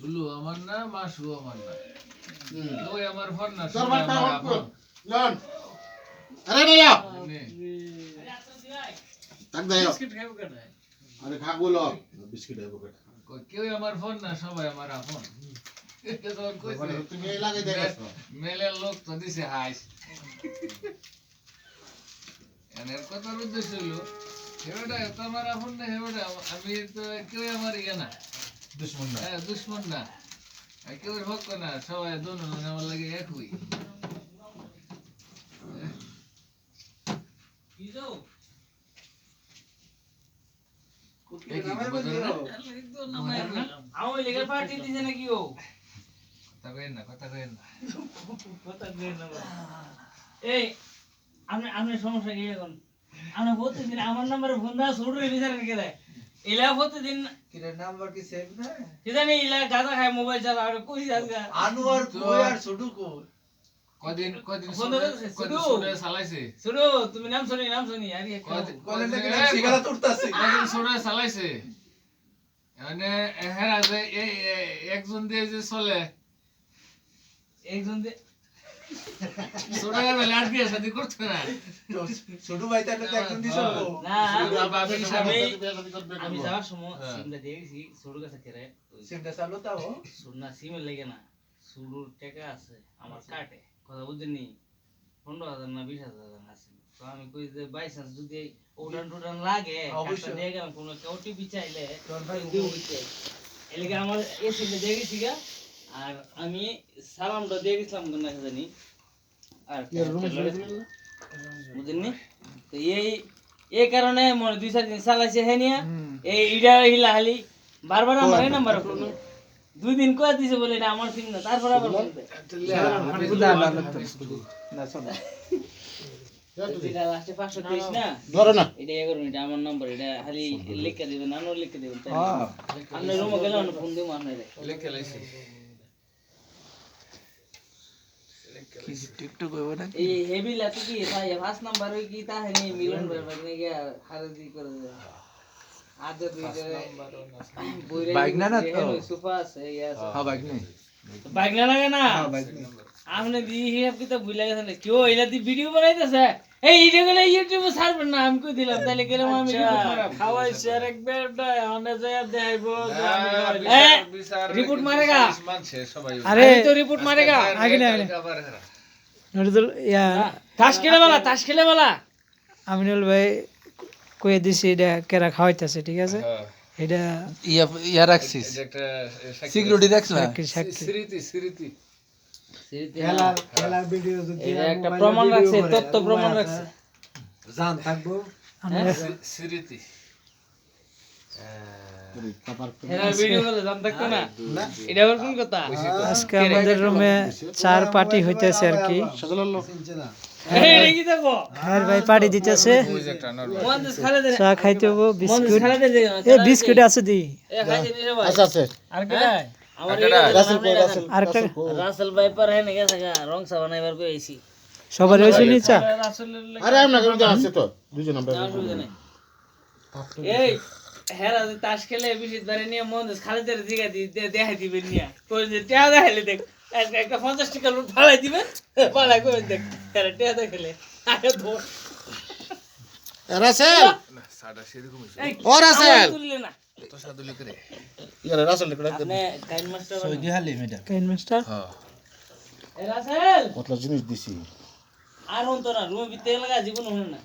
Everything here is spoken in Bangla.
সুলু আমার না মাসু আমার না। ওই আমার ফোন না আমার অফ লন। আরে না। ইয়া তাক দাও বিস্কিট খাব কেন? আরে খাগুলো বিস্কিট দেবো কেটা কই, কেউ আমার ফোন না সবাই আমার আপন। তুমি লাগে মেলের লোক তো দিছে হাইস এনের কথার উদ্দেশ্য হলো হেবেটা এত আমার আপন না হেবেটা আমি তো কেউ আমার ইয়ে না। দুশ্মন না। হ্যাঁ দুশ্মন না। কেউ ভক্ত না সবাই দোনো আমার লাগে একই। আমার নাম্বারে ফোন দেওয়া শুরু কে দেয় এলা প্রতিদিন কিরে নাম্বার কি সেভ না জানি এলা গাঁজা খায় মোবাইল চালা আর কই আজকা আনোয়ার কই আর ছুটু কই? কদিন কদিন। সুরে চালাইছে? শুনো তুমি নাম শুনি নাম শুনি আরে কদিন কলে নাকি কদিন- সুরে চালাইছে? মানে হেরা যে এই এই- একজন দিয়ে যে চলে। একজন দে বিয়ে শাদি না। ছোট ভাই তাহলে তো একজন দিছ না আমি যাওয়ার সময় হ্যাঁ। সিমটা দিয়ে গেছি ছোট কাছে কেরে সিমটা চালু তাও সুরনা সিমের লেগে না সুরুর টাকা আছে আমার কাটে। কথা বুঝেনি পনেরো হাজার না বিশ হাজার আছে। তো আমি কই যে বাই চান্স যদি উড়ান টুডান লাগে অবশ্যই। দিয়ে গেলাম কোনো কেউ টিপি চাইলে এলিগে আমার এই সিমটা দিয়ে গেছি গা? আর আমি সালামটা দিয়ে গেছিলাম কোন না জানি। আর বুঝেননি? তো এই এই কারণে মনে দুই চার দিন চালাইছে হ্যাঁ নিয়া। এই ইডা হিলা হালি বারবার আমার এই নাম্বার ফোন দুই দিন কয়ে দিছে বলে এটা আমার সিম না তারপর আবার ফোন দেয় না শোন যেটা লাস্টে পাঁচশো তেইশ না? ধরো না। এটা এগারো এটা আমার নম্বর এটা খালি লিখে দেবেন নানুর লিখে দেবেন। তাই আপনার রুমে গেলে ফোন দেবো আপনার। লেখে লাইছে। এই হেভি লাতে কি ভাই ফার্স্ট নাম্বার ওই কি তা মিলন ভাই বাগনে গিয়া হারে দি করে দেয়। আজ দুই করে বাইক না না তো? সুফা আছে ইয়া আছে। হ্যাঁ বাইক নেই। বাইক না? লাগে না বাইক আপনি দি হিসাব কি তো ভুলে গেছেন কেউ এলা দি ভিডিও বানাইতেছে? এই ভিডিও গুলো ইউটিউবে ছাড়বেন না আমি কই দিলাম? তাহলে কেন আমি খাওয়াইছি আর একবার অনে যায় দেখাইবো রিপোর্ট মারেগা? আরে আরে তো রিপোর্ট মারেগা? আগে না আগে ইয়া তাস খেলে বলা তাস খেলে বলা? আমিনুল ভাই কয়ে দিছি এটা কেরা খাওয়াইতেছে ঠিক আছে? এটা ইয়া ইয়া রাখছিস সিকিউরিটি রাখছ না? স্মৃতি স্মৃতি এটা একটা প্রমাণ রাখছে তথ্য প্রমাণ রাখছে। জান থাকব। স্মৃতি আজকে আমাদের রুমে চার পার্টি হইতেছে আর কি। ভাই পার্টি দিতেছে। চা খাইতে হব বিস্কুট। বিস্কুট আছে দি। আচ্ছা আছে আর কে রাসেল ভাই আরেকটা রাসেল। ভাই পার হ্যাঁ সবার হয়েছে নি চা আরে আমরা আছে তো দুজন আমরা এই হেরা যে তাস খেলে বেশি ধরে নিয়ে মহাদেশ খালেদের জিগা দি দে- দেখাই দিবেন নিয়া। কই যে টিয়া দেখাইলে দেখ একটা একটা পঞ্চাশ টাকা নোট ফালাই দিবেন ফালাই কই দেখ হেরা টিয়া দেখাইলে। আরে ধর। রাসেল? সাদা সেরকম এই ও রাসেল! তুললে না। তো সাদুলি করে ইয়ারে রাসেল করে আপনি কাইন মাস্টার সৌদি হালি ম্যাডাম কাইন মাস্টার? এ রাসেল! কতলা জিনিস দিছি? আর হন তো না রুমে ভিতরে লাগা জীবন হন না।